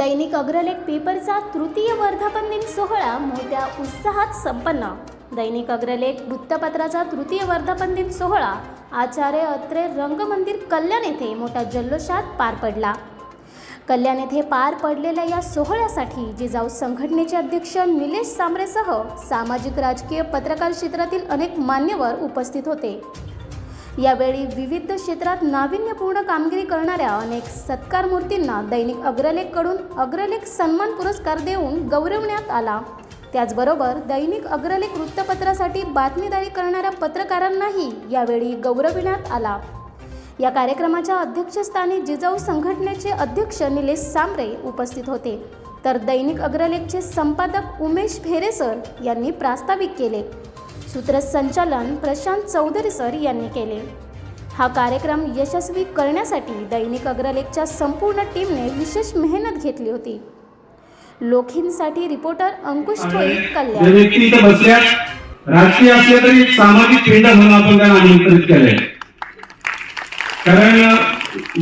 दैनिक अग्रलेख पेपरचा तृतीय वर्धापन दिन सोहळा मोठ्या उत्साहात संपन्न. दैनिक अग्रलेख वृत्तपत्राचा तृतीय वर्धापन दिन सोहळा आचार्य अत्रे रंगमंदिर कल्याण येथे मोठ्या जल्लोषात पार पडला. कल्याण येथे पार पडलेल्या या सोहळ्यासाठी जिजाऊ संघटनेचे अध्यक्ष निलेश सांबरेसह सामाजिक राजकीय पत्रकार क्षेत्रातील अनेक मान्यवर उपस्थित होते. यावेळी विविध क्षेत्रात नाविन्यपूर्ण कामगिरी करणाऱ्या अनेक सत्कार मूर्तींना दैनिक अग्रलेखकडून अग्रलेख सन्मान पुरस्कार देऊन गौरवण्यात आला. त्याचबरोबर दैनिक अग्रलेख वृत्तपत्रासाठी बातमीदारी करणाऱ्या पत्रकारांनाही यावेळी गौरविण्यात आला. या कार्यक्रमाच्या अध्यक्षस्थानी जिजाऊ संघटनेचे अध्यक्ष निलेश सांबरे उपस्थित होते. तर दैनिक अग्रलेखचे संपादक उमेश भेरेसर यांनी प्रास्ताविक केले. सूत्रसंचालन प्रशांत चौधरी सर यांनी केले. हा कार्यक्रम यशस्वी करण्यासाठी दैनिक अग्रलेखच्या संपूर्ण टीमने विशेष मेहनत घेतली होती. लोखींसाठी रिपोर्टर अंकुश ठोई जे कल्याण राजकीय असले तरी सामाजिक पिंड म्हणून आपण त्यांना आमंत्रित केलंय. कारण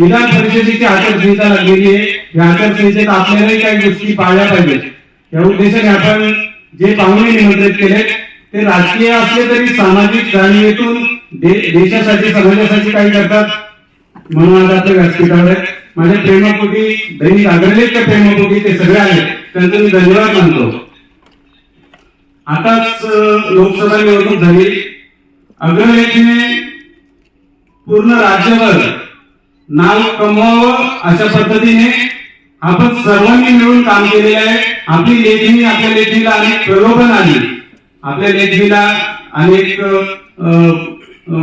विधान परिषदेची आचारसंहिता लागलेली आहे. या आचारसंहितेत आपल्यालाही काही गोष्टी पाळल्या पाहिजेत. या उद्देशाने आपण जे पाहुणे निमंत्रित केले ते राजकीय असले तरी सामाजिक जाणीवेतून देशासाठी समाजासाठी काही करतात. म्हणून आज आता व्यासपीठावर आहे. माझ्या प्रेमापोटी दैनिक अग्रलेखच्या प्रेमापोटी ते सगळे आहेत. त्यांचं मी धन्यवाद मानतो. आताच लोकसभा निवडणूक झाली. अग्रलेखीने पूर्ण राज्यभर नाव कमवावं अशा पद्धतीने आपण सर्वांनी मिळून काम केलेलं आहे. आपली लेखणी आपल्या लेखणीला अनेक प्रलोभन आली. आपल्या लेखीला अनेक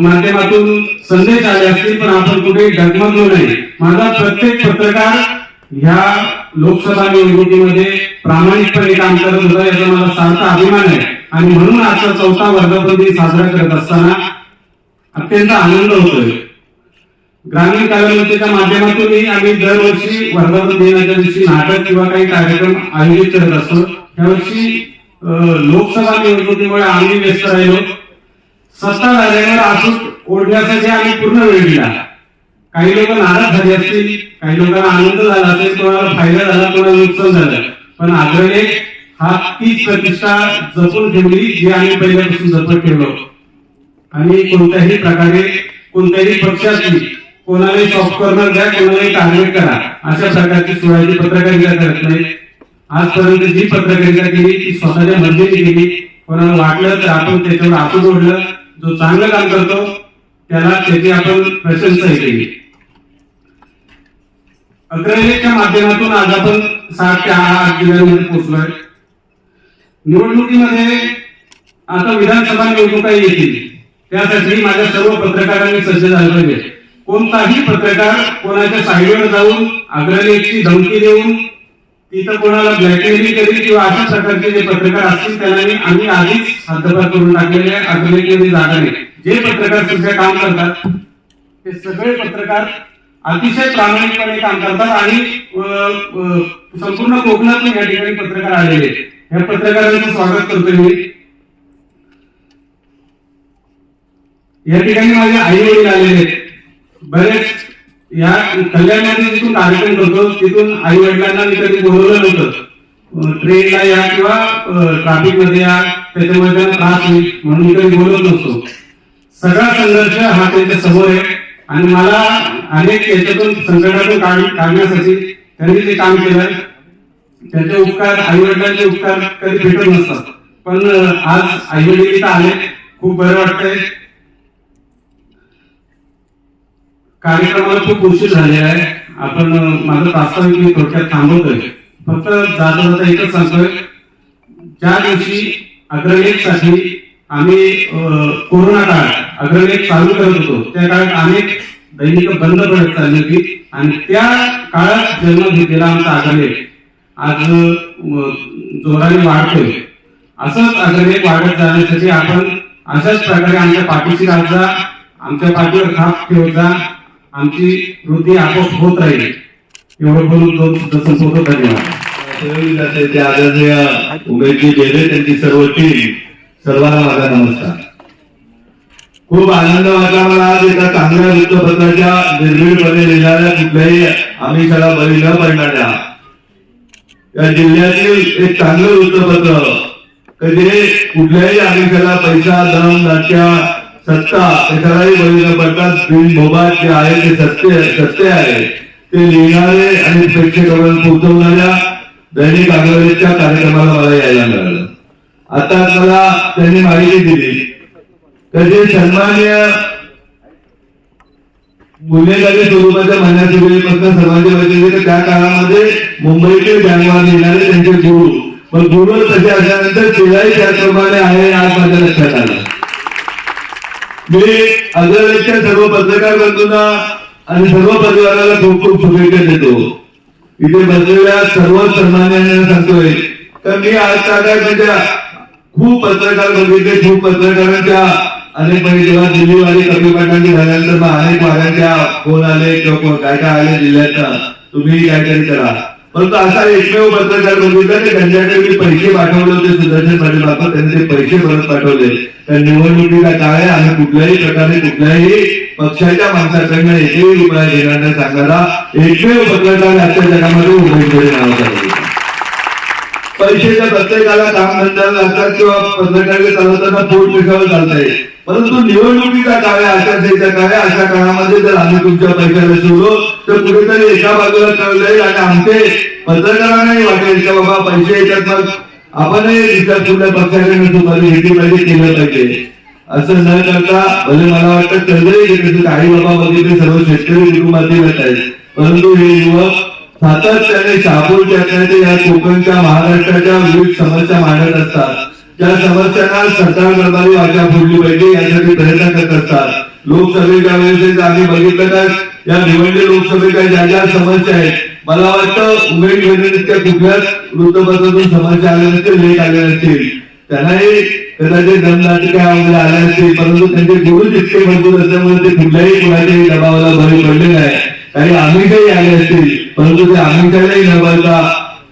माध्यमातून संदेश आले असतील पण आपण कुठे डगमगलो नाही. माझा प्रत्येक पत्रकार ह्या लोकसभा निवडणुकीमध्ये प्रामाणिकपणे काम करत होता याचा मला सारखा अभिमान आहे. आणि म्हणून आजचा चौथा वर्धापन दिन साजरा करत असताना अत्यंत आनंद होतोय. ग्रामीण कार्यमंत्रीच्या माध्यमातूनही आम्ही दरवर्षी वर्धापन दिनाच्या दिवशी नाटक किंवा काही कार्यक्रम आयोजित करत असतो. त्यावर्षी लोकसभा निवडणुकीमुळे आम्ही व्यस्त राहिलो. सत्ता झाल्यावर असून ओढण्यासाठी आम्ही पूर्ण वेळ दिला. काही लोक नाराज झाले असतील काही लोकांना आनंद झाला असेल कोणाला फायदा झाला कोणाला नुकसान झालं. पण आग्रलेख हा तीच प्रतिष्ठा जपून ठेवली जी आम्ही पहिल्यापासून जपत ठेवलो. आणि कोणत्याही प्रकारे कोणत्याही पक्षाची कोणालाही सॉफ्ट कॉर्नर द्या कोणालाही टार्गेट करा. अशा प्रकारची सोळाची पत्रकारिता करत नाही. आजपर्यंत जी पत्रकारिता केली ती स्वतःच्या मर्जीने केली. कोणाला वाटलं तर आपण त्याच्यावर आपण जोडलं. जो चांगलं काम करतो त्याला त्याची आपण प्रशंसाही केली. अग्रलेखच्या माध्यमातून आज आपण सात ते आठ जिल्ह्यांमध्ये पोहोचलोय. निवडणुकीमध्ये आता विधानसभा निवडणुका येतील. त्यासाठी माझ्या सर्व पत्रकारांनी सज्ज झालं पाहिजे. कोणताही पत्रकार कोणाच्या साईडवर जाऊन अग्रलेखची धमकी देऊन तिथं कोणाला ब्लॅकमेलिंग करेल किंवा अशा प्रकारचे जे पत्रकार असतील त्यांना मी- आम्ही आधीच हद्दपार करून टाकलेले आहे अग्रलेखमध्ये जागा नाही. जे पत्रकार सध्या काम करतात ते सगळे पत्रकार अतिशय प्रामाणिकपणे काम करतात आणि संपूर्ण कोकणातून या ठिकाणी पत्रकार आलेले आहेत. या पत्रकारांचं स्वागत करतो मी. या ठिकाणी माझे आई वडील आलेले आहेत. बरेच या कल्याणाने जिथून कार्यक्रम करतो तिथून आई वडिलांना मी कधी बोलवलं नव्हतं. ट्रेनला या किंवा ट्रॅफिकमध्ये या त्याच्यामुळे त्यांना त्रास होईल म्हणून मी कधी बोलत नसतो सगळा संघर्ष हा त्यांच्यासमोर आहे आणि मला अनेक याच्यातून संकटातून काढण्यासाठी त्यांनी जे काम केलं त्याचे उपकार आई वडिलांचे उपकार कधी भेटत नसतात. पण आज आई वडील इथं आले खूप बरं वाटतंय. कार्यक्रमाला खूप उशीर झाले आहे. आपण माझं प्रास्ताविक मी थोडक्यात थांबवतोय फक्त जाता जाता एकच सांगतोय. ज्या दिवशी अग्रलेखसाठी आम्ही अं, कोरोना काळात अग्रलेख चालू करत होतो त्या काळात अनेक दैनिक बंद पडत चालली होती. आणि त्या काळात जन्म घेतलेला आमचा अग्रलेख आज जोराने वाढतोय. असंच अग्रलेख वाढत जाण्यासाठी आपण अशाच प्रकारे आमच्या पाठीशी राहत जा आमच्या पाठीवर खाप ठेवत जा. आमची वृद्धी आपोआप होत राहील. एवढं बोलून दोन शब्द होतो धन्यवाद. ते आदरणीय उमेदजी गेले त्यांची सर्व टीम सर्वांना माझा नमस्कार. खूप आनंद वाटला मला आज एका चांगल्या वृत्तपत्राच्या निर्भीडपणे लिहिणाऱ्या कुठल्याही आम्ही सगळा बळी न पडणाऱ्या. या जिल्ह्यातील एक चांगलं वृत्तपत्र. कधी जे कुठल्याही आदेशाला पैसा दम नाट्या सत्ता कशालाही बळी न पडतात बिनभोबात जे आहे ते सत्य सत्य आहे. ते लिहिणारे आणि प्रेक्षकांना पोहोचवणाऱ्या दैनिक आंदोलनाच्या कार्यक्रमाला मला यायला मिळालं. आता मला त्यांनी माहिती दिली. तर सन्मान्य गुन्हेगारी स्वरूपाच्या महिन्यापूर्वीपासून समाजामध्ये होते त्या काळामध्ये मुंबईतील बँकवर येणारे त्यांचे गुरु. पण गुरु तसे असल्यानंतर शिवाय त्याचप्रमाणे आहे आज माझ्या लक्षात आलं. म्हणजे मी अग्रलेखच्या सर्व पत्रकार बंधूंना आणि सर्व परिवाराला खूप खूप शुभेच्छा देतो. इथे बसलेल्या सर्व सन्मान्यांना सांगतोय तर मी आज काय म्हणजे खूप पत्रकार बघितले खूप पत्रकारांच्या अनेक म्हणजे जेव्हा दिल्लीवाली कमी पाटांची झाल्यानंतर मग अनेक भागांच्या कोण आले किंवा कोण- काय काय आले जिल्ह्याचा तुम्ही काहीतरी करा. परंतु असा एकमेव पत्रकार म्हणजे बघितला की त्यांच्याकडे मी पैसे पाठवले होते सुदर्शन पाटील बाबा त्यांनी ते पैसे परत पाठवले. त्या निवडणुकीला काय आम्ही कुठल्याही प्रकारे कुठल्याही पक्षाच्या माणसाकडनं एकही रुपया घेणार नाही सांगणारा एकमेव पत्रकार आजच्या जगामध्ये उभे नाव बघितला परीक्षेच्या प्रत्येकाला काम धंद्याला लागतात किंवा पत्रकारिता चालवताना पोट पिकावर चालतंय. परंतु निवडणुकीचा काळ आहे आचारसंहिता काळ आहे अशा काळामध्ये जर आम्ही तुमच्या पैशाला सोडलो तर कुठेतरी एका बाजूला कळलं जाईल आणि आमचे पत्रकारांनाही वाटेल की बाबा पैसे येतात मग आपणही विचार कुठल्या पक्षाकडे तुम्हाला घेतली पाहिजे केलं पाहिजे. असं न करता म्हणजे मला वाटतं कर्जही घेतलं आई बाबा वगैरे सर्व शेतकरी कुटुंबातील आहेत. परंतु हे युवक सातत्याने शहापूरच्या या कोकणच्या महाराष्ट्राच्या विविध समस्या मांडत असतात. त्या समस्यांना सरकार दरबारी वाचा फोडली पाहिजे यासाठी प्रयत्न करत असतात. लोकसभेच्या वेळेस आम्ही बघितलं तर या भिवंडी लोकसभेच्या ज्या ज्या समस्या आहेत मला वाटतं उमेद योजनेच्या कुठल्याच वृत्तपत्रातून समस्या आल्या नसतील लेट आले नसतील. त्यांनाही कदाचित दमदाटिका वगैरे आल्या असतील परंतु त्यांचे गुरु जितके मजबूत असल्यामुळे ते कुठल्याही कुणाच्याही दबावाला बळी पडले नाही आणि आम्ही काही आले असतील. परंतु ते आमिषालाही न बळता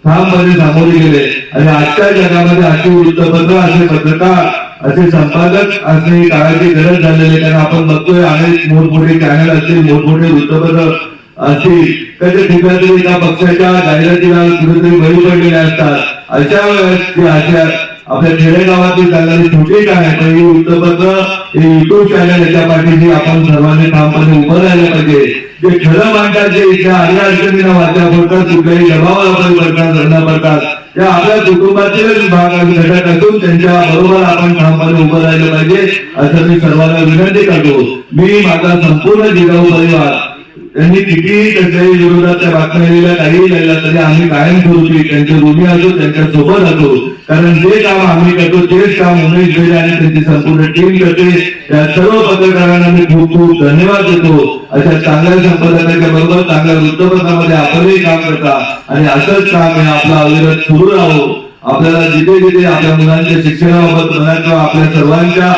ठामपणे सामोरे गेले. आणि आजच्या जगामध्ये असे वृत्तपत्र असे पत्रकार असे संपादक असे काळाची गरज झालेली कारण आपण बघतोय अनेक मोठमोठे चॅनल असतील मोठमोठे वृत्तपत्र असतील. तर ते ठिकाणी तरी एका पक्षाच्या जाहिरातीला कुठेतरी बळी पडलेले असतात. अशा वेळेस ते अशा आपल्या खेडेगावातील चालणारी छोटी काय? पण हे वृत्तपत्र हे युट्यूब चॅनल याच्या पाठीशी आपण सर्वांनी ठामपणे उभं राहिलं पाहिजे. जे खरं मांडतात जे इथल्या आड्या अडचणीला वाचा पडतात कुठल्याही दबावाला आपण पडतात धरणा पडतात त्या आपल्या कुटुंबातीलच भाग आम्ही घटक असून त्यांच्या बरोबर आपण ठामपणे उभं राहिलं पाहिजे असं मी सर्वांना विनंती करतो. मी माझा संपूर्ण जिल्हा परिवार त्यांनी कितीही त्याच्याही विरोधात त्या बातम्या दिल्या काही लिहिल्या तरी आम्ही कायम स्वरूपी त्यांच्या ऋणी असो त्यांच्यासोबत असो कारण जे काम आम्ही करतो तेच काम उमेश बेले आणि त्यांची संपूर्ण टीम करते. त्या सर्व पत्रकारांना मी खूप खूप धन्यवाद देतो. अशा चांगल्या संपादकाच्या बरोबर चांगल्या वृत्तपत्रामध्ये आपणही काम करता. आणि असंच काम हे आपला अविरत सुरू राहो. आपल्याला जिथे जिथे आपल्या मुलांच्या शिक्षणाबाबत म्हणा किंवा आपल्या सर्वांच्या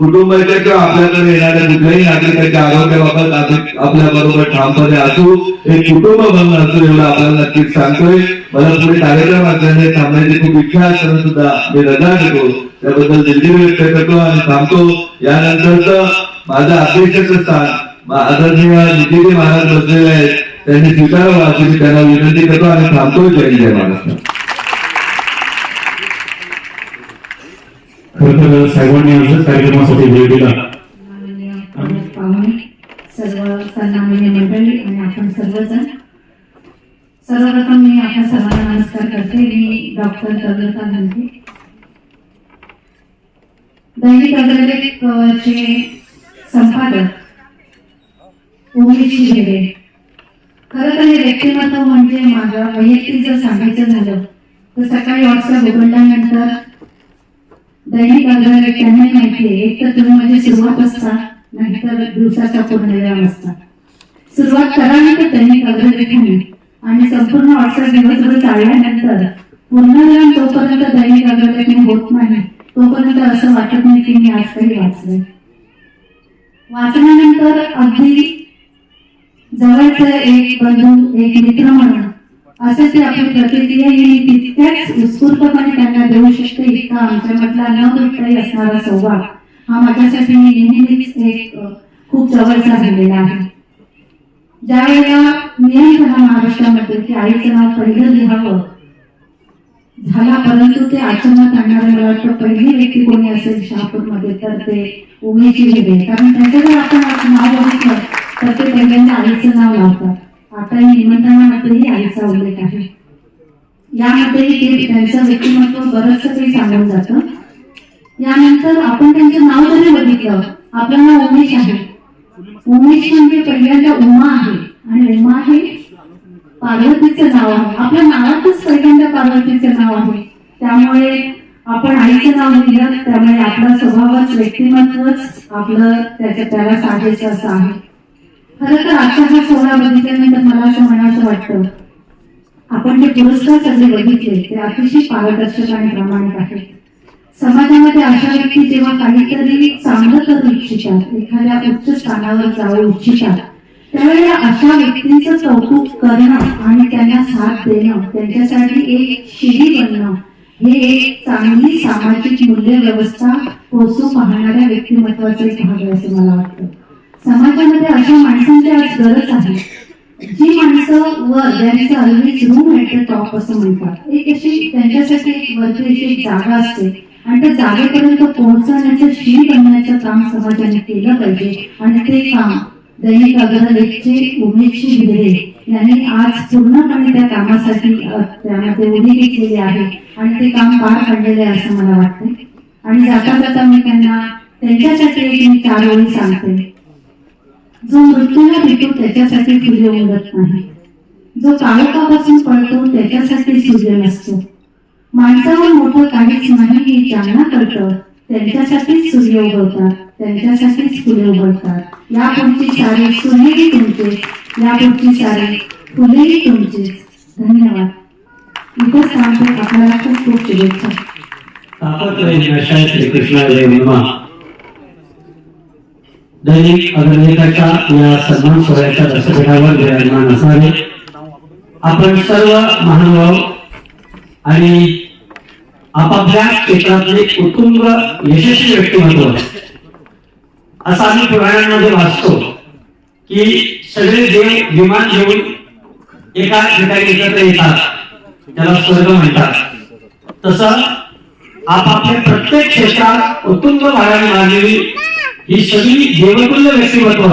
कुटुंबाच्या किंवा आपल्याकडे येणाऱ्या कुठल्याही नागरिकांच्या आरोग्याबाबत आपल्या बरोबर ठामपणे असू हे कुटुंब बनून असू एवढं आपल्याला नक्कीच सांगतोय. मला पुढे कार्यक्रम असल्याने थांबण्याची खूप इच्छा असताना सुद्धा मी रजा घेतो. त्याबद्दल दिलगिरी व्यक्त करतो आणि थांबतो. यानंतरच माझं अध्यक्षाचं स्थान आदरणीय नितीजी महाराज बसलेले आहेत. त्यांनी स्वीकारावं अशी मी त्यांना विनंती करतो आणि थांबतो जय जय महाराष्ट्र. तर साहेबांनी आज कार्यक्रमासाठी वेळ दिला. सर्व सन्माननीय मंडळी आणि आपण सर्वजण. सर्वप्रथम मी आपल्या सर्वांना नमस्कार करते. मी डॉक्टर कविता म्हणते दैनिक अग्रलेख चे संपादक उमेश हेगडे खरं तर हे व्यक्तिमत्व म्हणजे माझ्या वैयक्तिक जर सांगायचं झालं तर सकाळी व्हॉट्सअप उघडल्यानंतर दैनिक अग्रलेख त्यांना माहितीये एक तर तुम्ही म्हणजे सुरुवात असता नाहीतर दिवसाचा पूर्णविराम असता सुरुवात करावी तर दैनिक अग्रलेखाने आणि संपूर्ण वाटचाल दिवसभर चालल्यानंतर पूर्णविराम तोपर्यंत दैनिक अग्रलेखने होत नाही. तोपर्यंत असं वाटत नाही की मी आज काही वाचलंय. वाचल्यानंतर अगदी जवळचं एक बंधू एक मित्र म्हणून असं ते आपण प्रतिक्रिया ही तितक्याच उत्स्फूर्तपणे त्यांना देऊ शकते इतका आमच्यामधला न दुःखदायी असणारा संवाद हा माझ्यासाठी नेहमीच एक खूप जवळचा झालेला आहे. ज्या वेळेला मी झाला महाराष्ट्रामध्ये की आईचं नाव पहिलं लिहावं झाला परंतु ते अचानक आणणारे मला वाटतं पहिली व्यक्ती कोणी असेल शहापूरमध्ये तर ते उमेशजी लिहिले कारण त्यांचं जर आपण नाव बघितलं तर ते पहिल्यांदा आईचं नाव लावतात. आता ही निमंत्रणामध्येही आईचा उल्लेख आहे. यामध्येही ते त्यांचं व्यक्तिमत्व बरंच काही सांगून जातं. यानंतर आपण त्यांचं नाव जरी बघितलं आपलं नाव उमेश आहे. उमेश म्हणजे पहिल्यांदा उमा आहे. आणि उमा हे पार्वतीचं नाव आहे. आपल्या नावातच पहिल्यांदा पार्वतीचं नाव आहे. त्यामुळे आपण आईचं नाव लिहिलं त्यामुळे आपला स्वभावच व्यक्तिमत्वच आपलं त्याच्या त्याला साजेचं असं आहे. खरं तर आजचा हा सोहळा बघितल्यानंतर मला असं म्हणायचं वाटतं. आपण जे पुरस्कार सगळे बघितले ते अतिशय पारदर्शक आणि प्रामाणिक आहेत समाजामध्ये अशा व्यक्ती जेव्हा काहीतरी चांगलं करू इच्छितात एखाद्या उच्च स्थानावर जाऊ इच्छितात त्यावेळेला अशा व्यक्तींचं कौतुक करणं आणि त्यांना साथ देणं त्यांच्यासाठी एक शिडी बनणं हे एक चांगली सामाजिक मूल्य व्यवस्था पोचू पाहणाऱ्या व्यक्तिमत्वाचं एक भाग आहे असं मला वाटतं. समाजामध्ये अशा माणसांची आज गरज आहे. जी माणसं व ज्यांचं always room at the top असं म्हणतात. एक अशी त्यांच्यासाठी एक वरती अशी जागा असते. आणि त्या जागेपर्यंत पोहोचवण्याचं शील बनण्याचं काम समाजाने केलं पाहिजे. आणि ते काम दैनिक अग्रलेखचे उमेशजी हिरे यांनी आज पूर्णपणे त्या कामासाठी त्यामध्ये उभी घेतलेली आहे. आणि ते काम पार पडलेले आहे असं मला वाटते आणि जाता जाता मी त्यांना त्यांच्यासाठी मी चार ओळी सांगते. जो मृत्यूला भेटतो त्याच्यासाठी सूर्य उगत नाही. जो काळोखापासून पळतो त्याच्यासाठी सूर्य नसतो. माणसावर मोठं काहीच नाही हे ज्यांना कळतं त्यांच्यासाठीच सूर्य उगवतात त्यांच्यासाठीच फुले उगवतात. यापुढची सारे सूर्यही तुमचे यापुढची सारे फुलेही तुमचेच धन्यवाद. इथं सांगतो आपल्याला खूप खूप शुभेच्छा. तापत्रय नशाय जय दैनिक अग्रलेखाच्या या सन्मान सोहळ्याच्या रसपीठावर विराजमान असावे. आपण सर्व महानुभाव आणि आपापल्या क्षेत्रातले उत्तुंग यशस्वी व्यक्तिमत्व असं आम्ही पुराणांमध्ये वाचतो की सगळे देव विमान घेऊन एका ठिकाणी एकत्र येतात त्याला स्वर्ग म्हणतात. तसं आपापल्या प्रत्येक क्षेत्रात उत्तुंग भागाने मारलेली ही सगळी देवतुल्य व्यक्तिमत्व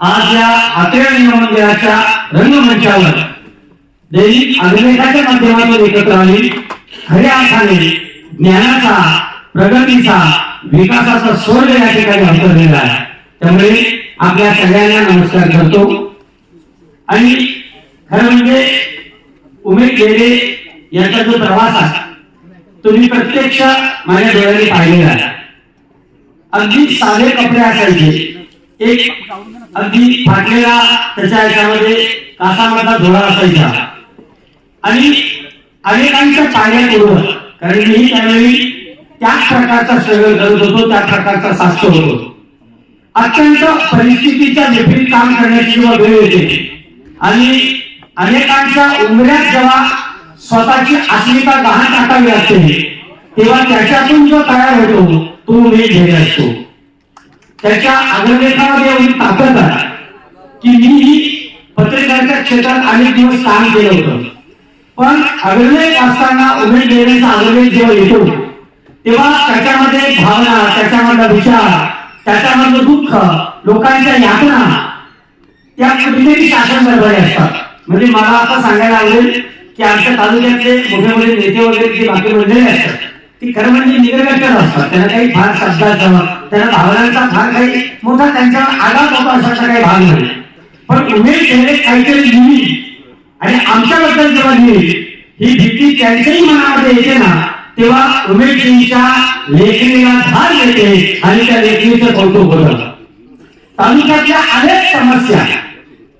आज या आत्रेय मंदिराच्या रंगमंचावर दैनिक अभिलेखाच्या माध्यमातून एकत्र आली. खऱ्या अर्थाने ज्ञानाचा प्रगतीचा विकासाचा स्वर्ग या ठिकाणी अवतरलेला आहे. त्यामुळे आपल्या सगळ्यांना नमस्कार करतो. आणि खरं म्हणजे उमेद गेले याचा जो प्रवास आहे तुम्ही प्रत्यक्ष माझ्या डोळ्याने पाहिलेला आहे. अगदी साधे कपडे असायचे. एक अगदी फाटलेला त्याच्या याच्यामध्ये कासामधला झोळा असायचा. आणि अनेकांच्या पायऱ्या कारण मी त्यावेळी त्याच प्रकारचा स्ट्रगल करत होतो त्या प्रकारचा साक्ष होतो. अत्यंत परिस्थितीच्या विपरीत काम करण्याची जेव्हा वेळ येते आणि अनेकांच्या उमऱ्यात जेव्हा स्वतःची अस्मिता गहाण टाकावी असते तेव्हा त्याच्यातून जो तयार होतो तो मी घेत असतो. त्याच्या अग्रलेखामध्ये एवढी ताकद आहे की मी ही पत्रकारिता क्षेत्रात अनेक दिवस काम केलं होतं. पण अग्रलेख असताना उमेद देण्याचा अग्रलेख जेव्हा येतो तेव्हा त्याच्यामध्ये भावना त्याच्यामधला विचार त्याच्यामधलं दुःख लोकांच्या यातना त्या कुठलेही शासन दरबारी असतात. म्हणजे मला आता सांगायला आवडेल की आमच्या तालुक्यातले मोठे मोठे नेते वगैरे जे बाकी मंडळी असतात ती खरं म्हणजे निगरगट्टर असतात. त्यांना काही फार शब्दाचा त्यांना भावनांचा फार काही मोठा त्यांच्या आघात होता असा काही भाग नाही. पण उमेश यांनी काहीतरी लिहिली. आणि आमच्याबद्दल जेव्हा लिहिली ही भीती त्यांच्याही मनामध्ये येते ना तेव्हा उमेशजींच्या लेखणीला धार येते आणि त्या लेखणीचं कौतुक होतं. तालुक्यातल्या अनेक समस्या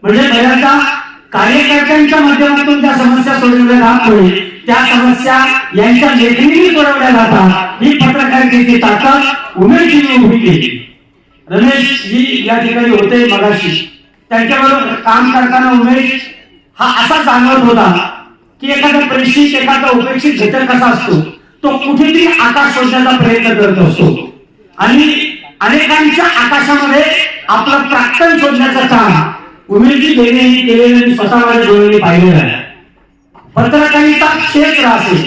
म्हणजे बऱ्याचदा कार्यकर्त्यांच्या माध्यमातून त्या समस्या सोडवल्या जात नाही त्या समस्या यांच्या लेखणीने सोडवल्या जातात. ही पत्रकारितेची ताकद उमेशजीने उभी केली. रमेश जी या ठिकाणी होते मगाशी. त्यांच्याबरोबर काम करताना उमेश हा असा जाणवत होता की एखादा प्रेषित एखादा उपेक्षित घटक कसा असतो? तो कुठेतरी आकाश शोधण्याचा प्रयत्न करत असतो. आणि अनेकांच्या आकाशामध्ये आपलं प्राक्तन शोधण्याचं काम उमेदजी देणे केलेलं स्वतः माझ्या डोळ्यांनी पाहिलेलं आहे. पत्रकारिता क्षेत्र असेल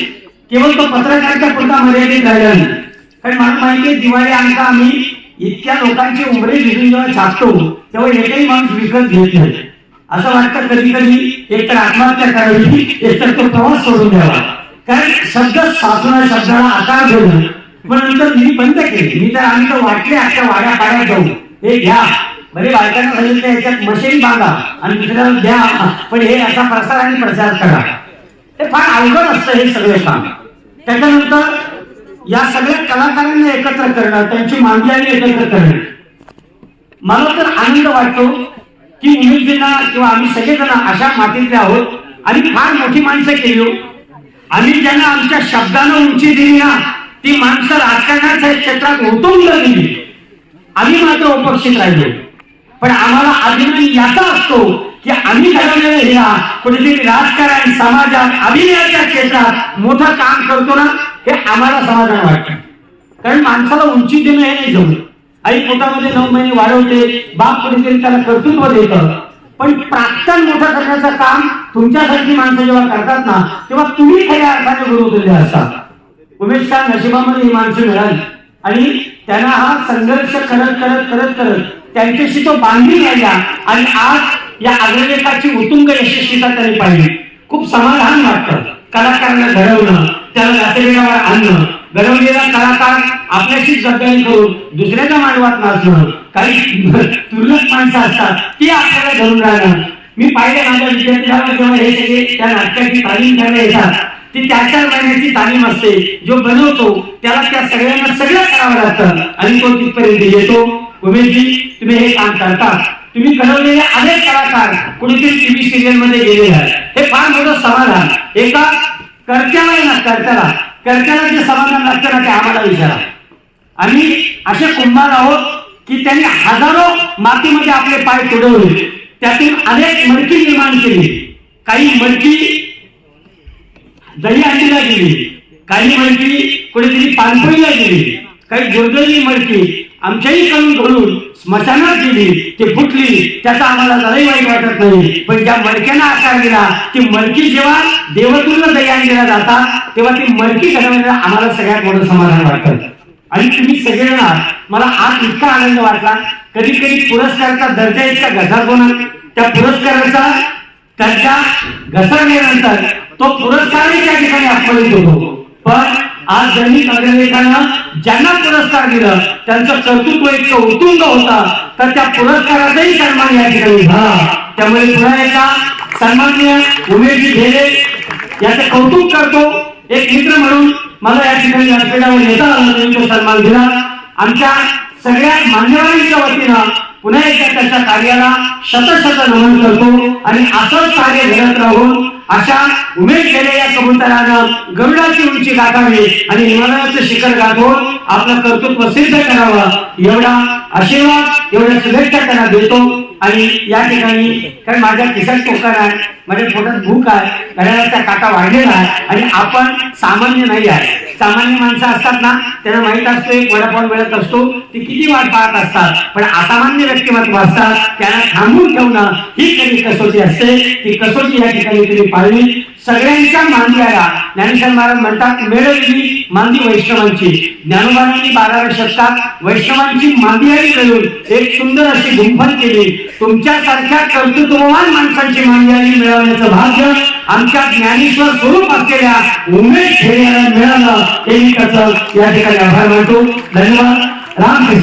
केवळ तो पत्रकारिता पुरता मर्यादित राहिला नाही. कारण मला माहिती आहे दिवाळी अंक आम्ही इतक्या लोकांचे उमरे घेऊन जेव्हा छापतो तेव्हा एकही माणूस विकत घेत नाही. असं वाटतं कधी कधी एकतर आत्महत्या करावी एकतर तो प्रवास सोडून द्यावा. कारण शब्द साचणं शब्दाला आकार देणं. पण नंतर मी बंद केली. मी तर आम्ही तर वाटले अशा वाड्या पाड्या जाऊ. हे घ्या. बरे बायकांना सांगितलं याच्यात मशीन बांधा आणि दुसऱ्याला द्या. पण हे असा प्रसार आणि प्रचार करा. हे फार अवघड असतं हे सगळे काम त्याच्यानंतर या सगळ्या कलाकारांना एकत्र करणं त्यांची मांडणी एकत्र करणं. मला तर आनंद वाटतो की उमेदजींना किंवा आम्ही सगळेजण अशा मातीतले आहोत आणि फार मोठी माणसं केली हो. आम्ही ज्यांना आमच्या शब्दानं उंची दिली ना ती माणसं राजकारणाच्या क्षेत्रात उतरून दिली आम्ही मात्र उपस्थित राहिलो. पण आम्हाला अभिमान याचा असतो की आम्ही घडवलेलं हिरा कुठेतरी राजकारण समाजात अभिनयाच्या क्षेत्रात मोठं काम करतो ना हे आम्हाला समाधान वाटतं. कारण माणसाला उंची देणं हे नाही जमलं आई पोटामध्ये नऊ महिने वाढवते बाप कुठेतरी त्याला कर्तृत्व देतं. पण प्राक्तन मोठं करण्याचं काम तुमच्यासारखी माणसं जेव्हा करतात ना तेव्हा तुम्ही खऱ्या अर्थाने गुरुवृद्ध असतात उमेशच्या नशिबामध्ये ही माणसं मिळाली. आणि त्यांना हा संघर्ष करत करत करत करत त्यांच्याशी तो बांधील राहिला. आणि आज या अग्रलेखाची उतुंग यशस्वीता त्यांनी पाहिली खूप समाधान वाटतं. कलाकारांना घडवणं त्याला व्यासपीठावर आणणं घडवलेला कलाकार आपल्याशी जबाबदारी करून दुसऱ्याच्या मांडवात नाचणं काही तुरळक माणसं असतात ती आपल्याला घडून राहणं मी पाहिलं माझ्या विद्यार्थ्यांना जेव्हा हे सगळे त्या नाटकाची तालीम घ्यायला येतात ती त्या चार महिन्याची तालीम असते. जो बनवतो त्याला त्या सगळ्यांना सगळं करावं लागतं. आणि तो तिथपर्यंत येतो. उमेशजी तुम्ही हे काम करता. तुम्ही घडवलेले अनेक कलाकार कुणीतरी टीव्ही सिरियलमध्ये गेलेले आहेत. हे फार मोठं समाधान. एका कर्त्याला ना कर्त्याला कर्त्याला जे समाधान लागतं ना ते आम्हाला विचारा. आम्ही असे कुंभार आहोत की त्यांनी हजारो मातीमध्ये आपले पाय तुडवले. त्यातून अनेक मडकी निर्माण केली. काही मडकी दही अंडीला गेली. काही मडकी कुठेतरी पानपोईला गेली. काही दुर्दैवी मडकी आमच्याही कमी घडून स्मशानात गेली ते फुटली. त्याचा आम्हाला लढाई वाईट वाटत नाही. पण ज्या मडक्यानं आकार दिला ती मडकी जेव्हा देवतून दही दिला जातात तेव्हा ती मडकी घडवण्याला आम्हाला सगळ्यात मोठं समाधान वाटतं. आणि तुम्ही सगळेजण मला आज इतका आनंद वाटला. कधी कधी पुरस्काराचा दर्जा इतका घसरतो त्या पुरस्काराचा दर्जा घसरल्यानंतर तो पुरस्कारही त्या ठिकाणी आपण होतो पण आज दैनिक नागरिकांना ज्यांना पुरस्कार दिलं त्यांचं कर्तृत्व इतकं उत्तुंग होता तर त्या पुरस्काराचाही सन्मान या ठिकाणी झाला त्यामुळे पुन्हा एकदा सन्मान्य उमेशजी भेले याचं कौतुक करतो. एक मित्र म्हणून मला या ठिकाणी व्यासपीठावर नेता आलं त्यांनी सन्मान दिला. आमच्या सगळ्या मान्यवरांच्या वतीनं पुन्हा एकदा त्याच्या कार्याला शतशत नमन करतो आणि असंच कार्य घडत राहून अशा उमेद केलेल्या या कबुतरानं गरुडाची उंची गाठावी आणि हिमालयाचं शिखर गाठून आपलं कर्तृत्व सिद्ध करावं. एवढा आशीर्वाद एवढ्या शुभेच्छा त्यांना देतो. आणि या ठिकाणी कारण माझ्या किसान टोकर आहे माझ्या पोटात भूक आहे घड्याळाचा काटा वाढलेला आहे आणि आपण सामान्य नाही आहे सामान्य माणसं असतात ना त्यांना माहीत असतो एक वडापाव मिळत असतो ते किती वाट पाहत असतात. पण असामान्य व्यक्तिमत्व असतात त्यांना थांबून ठेवणं ही खरी कसोटी असते. ती कसोटी या ठिकाणी तुम्ही पाळली. सगळ्यांच्या मांदियाला ज्ञानेश्वर महाराज म्हणतात मिळवली मांदी वैष्णवांची. ज्ञानोबांनी बाराव्या शतकात वैष्णवांची मांदियाळी मिळून एक सुंदर अशी गुंफण केली. तुमच्यासारख्या कर्तृत्ववान माणसांची मांदियाळी मिळवण्याचं भाग्य आमच्या ज्ञानेश्वर स्वरूप असलेल्या उमेश खेळायला मिळालं. हे मी त्याचं या ठिकाणी आभार मानतो. धन्यवाद. रामकृष्ण.